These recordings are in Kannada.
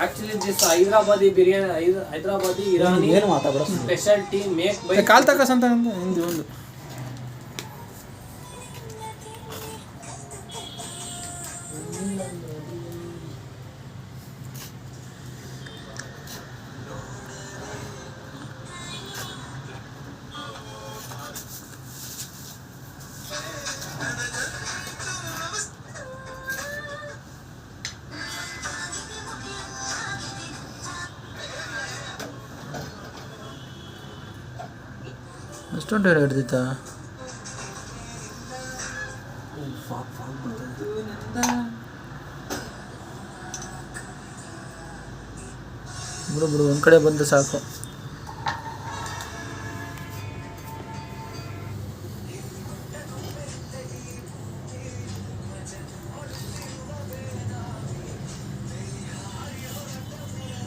ಆಕ್ಚುಲಿ ದಿಸ್ ಹೈದರಾಬಾದಿ ಬಿರಿಯಾನಿ ಹೈದ- ಹೈದರಾಬಾದಿ ಇರಾನಿ ಏನು ಮಾತಾಡೋ special tea make by call ತಕಸಂತ Hindi ಒಂದು. ಎಷ್ಟೊಂದು ಟೈಡ್ ಹಿಡ್ದಿತ್ತ ಬಿಡು ಬಿಡು ಒಂದು ಕಡೆ ಬಂದು ಸಾಕು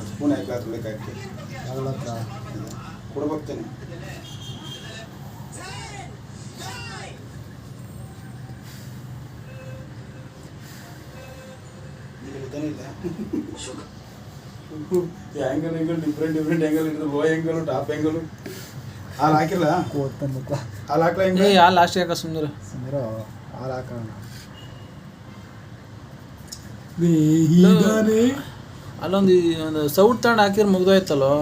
ಸ್ಪೂನ್ ಹಾಕಿ ತೊಳಿಕ್ ಹಾಕಿ ಕೊಡ್ಬೇಕ್ತೇನೆ angle angle different different angle ಇರ್ತದೆ. ಲೋ ಆ್ಯಂಗಲು ಟಾಪ್ ಆ್ಯಂಗಲು ಹಾಲು ಹಾಕಿಲ್ಲ? ಹಾಲು ಹಾಕಲ ಹಿಂಗೆ? ಯಾ ಲಾಸ್ಟ್ ಸುಂದರ ಸುಂದರ ಹಾಲು ಹಾಕೋಣ. ಅಲ್ಲೊಂದು ಒಂದು ಸೌಟ್ ತಗೊಂಡು ಹಾಕಿದ್ರೆ ಮುಗ್ದೋಯ್ತಲ್ಲೋ?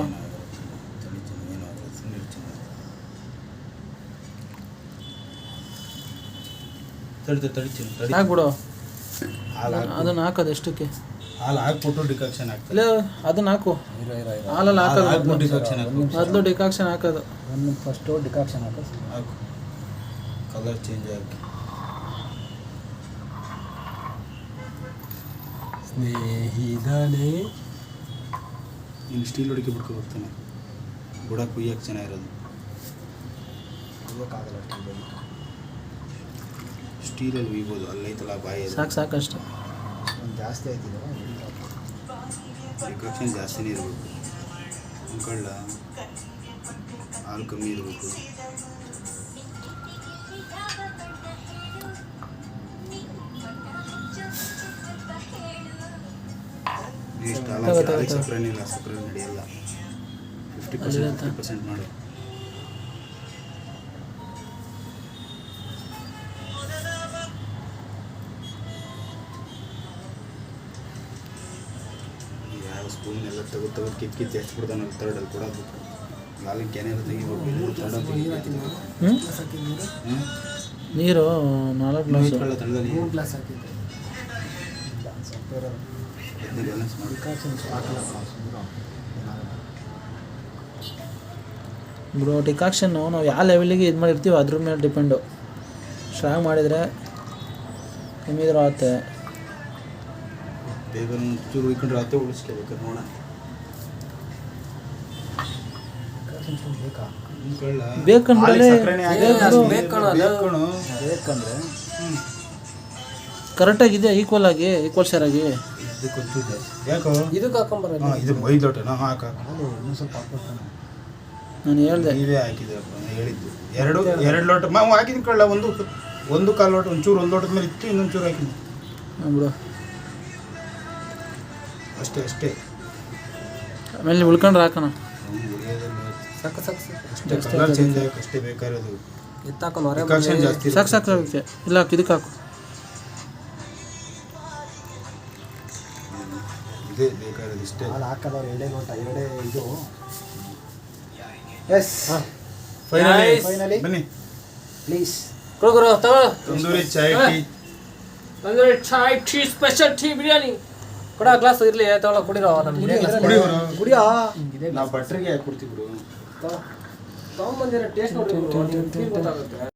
ತಡಿತೆ ತಡಿತೀನಿ ತಡಿ. ಹಾಕ್ಬಿಡು. ಹಾಲು ಹಾಕು. ಅದನ್ನ ಹಾಕೋದು ಎಷ್ಟಕ್ಕೆ? ಹಾಲು ಹಾಕ್ಬಿಟ್ಟು ಡಿಕಾಕ್ಷನ್ ಹಾಕ್ತಾರೆ. ಇಲ್ಲ ಅದನ್ನ ಹಾಕು. ಇರೋ ಇರೋ ಇರೋ. ಹಾಲಲ್ಲಿ ಹಾಕಲ್ಲ ಹಾಕ್ಬಿಟ್ಟು ಡಿಕಾಕ್ಷನ್ ಹಾಕು. ಮೊದಲು ಡಿಕಾಕ್ಷನ್ ಹಾಕೋದು. ಒಂದು ಫಸ್ಟು ಡಿಕಾಕ್ಷನ್ ಹಾಕೋ. ಹಾಕು. ಕಲರ್ ಚೇಂಜ್ ಹಾಕಿ ಸ್ನೇಹಿತನೇ. ನೀನು ಸ್ಟೀಲ್ ಹೊಡಿಕೆ ಬಿಡ್ಕೊ ಬರ್ತಾನೆ. ಬುಡ ಕುಯ್ಯಕ್ಕೆ ಚೆನ್ನಾಗಿರೋದು ಹೋಗೋಕ್ಕಾಗಲ್ಲ ಅಷ್ಟು ಸ್ಟೀಲಲ್ಲಿ ಉಯ್ಬೋದು. ಅಲ್ಲೈತಲ್ಲ ಬಾಯಿ ಸಾಕು ಸಾಕಷ್ಟು. ಜಾಸ್ತಿ ಆಯ್ತಿದೆ ಡಿಕಾಕ್ಷನ್ ಜಾಸ್ತಿನೇ ಇರಬೇಕು. ಅಂಕಳ್ಳ ಹಾಲು ಕಮ್ಮಿ ಇರಬೇಕು. ಸಕ್ಕರೆ ಸಕ್ಕರೆ ನಡೆಯಲ್ಲ. Fifty percent. ಫಿಫ್ಟಿ ಪರ್ಸೆಂಟ್ ಮಾಡು. ಯಾವ ಸ್ಪೂನ್ ಎಲ್ಲ ತೆಗೆದು ತೆಗೆದು ಕಿತ್ ಕಿತ್ತು ಎಷ್ಟು ಬಿಡ್ತಾನಲ್ಲ ತರ್ಡಲ್ಲಿ ಕೂಡ ತೆಗಿಬೇಕು ಮೂರು ತರ್ಡ ತೆಗಿಬೇಕು ನೀರು ನಾಲ್ಕು ಗ್ಲಾಸ್ ಮೂರು ಹಾಕಿದ್ದೆ. ಬ್ಯಾಲೆನ್ಸ್ ಮಾಡಿ ಬಿಡು ಡಿಕಾಕ್ಷನ್ನು ನಾವು ಯಾವ ಲೆವೆಲಿಗೆ ಇದು ಮಾಡಿರ್ತೀವಿ ಅದ್ರ ಮೇಲೆ ಡಿಪೆಂಡು ಸ್ಟ್ರಾಂಗ್ ಮಾಡಿದರೆ ಕಮ್ಮಿ ಇದ್ರೂ ಆಗುತ್ತೆ ಬೇಗ ಚೂರು ಉಯ್ಕೊಂಡ್ರೆ ಅತ್ತೆ ಉಳಿಸ್ಕೋಬೇಕು ನೋಣ ಬೇಕಂದ್ರೆ ಕರೆಕ್ಟಾಗಿದೆ ಈಕ್ವಲ್ ಆಗಿ ಈಕ್ವಲ್ ಶೇರ್ ಆಗಿ. ಇದಕ್ಕೆ ಯಾಕೋ? ಇದು ಹಾಕ ಇನ್ನೂ ಸ್ವಲ್ಪ ನಾನು ಹೇಳ್ದೆ. ನೀವೇ ಹಾಕಿದ್ರಪ್ಪ ನಾನು ಹೇಳಿದ್ದು. ಎರಡು ಎರಡು ಲೋಟ ಮಾವು ಹಾಕಿದ್ ಕಳ್ಳ ಒಂದು ಒಂದು ಕಾಲು ಲೋಟ ಒಂಚೂರು ಒಂದು ಲೋಟದ ಮೇಲೆ ಇತ್ತು ಇನ್ನೊಂದು ಚೂರು ಹಾಕಿದ್ದು ಹ್ಮ್ ಬಿಡು. ಅಷ್ಟೇ ಅಷ್ಟೇ. ಆಮೇಲೆ ನೀವು ಉಳ್ಕೊಂಡ್ರೆ ಹಾಕೋಣ. ಸಕ್ಕ. ಸಾಕು ಅಷ್ಟೇ ಕಲರ್ ಚೇಂಜ್ ಆಗಕ್ಕೆ ಅಷ್ಟೇ ಬೇಕಾಗಿರೋದು. ಎತ್ತಾಕೊಂಡು ಹೊರ ಡಿಕಾಕ್ಷನ್ ಜಾಸ್ತಿ ಸಾಕು ಸಾಕು ಸಾಕು. ಇಲ್ಲ ಹಾಕು, ಇದಕ್ಕೆ ಹಾಕು. ಇದೇ ಬೇಕಾಗಿರೋದು ಇಷ್ಟೇ. ಹಾಲು ಹಾಕಲ್ಲ ಎರಡೇ ಲೋಟ ಎರಡೇ ಇದು. ಎಸ್. ಫೈನಲಿ ಫೈನಲಿ ಬನ್ನಿ. ಪ್ಲೀಸ್ ಗುರು ತಗೋ. Tandoori chai tea. Chai tea special tea biryani. ಕೊಡ ಗ್ಲಾಸ್ ಇರ್ಲಿ ತಗೊಳ ಕುಡಿರೋ ನಮ್ಗೆ ಗುರು. ಕುಡಿಯೋ ನಾವು ಭಟ್ರಿಗೆ ಕೊಡ್ತೀವಿ ಬಿಡು ತಗೊಂಬಂದಿರೋ ಟೇಸ್ಟ್ ನೋಡಿ ಗೊತ್ತಾಗುತ್ತೆ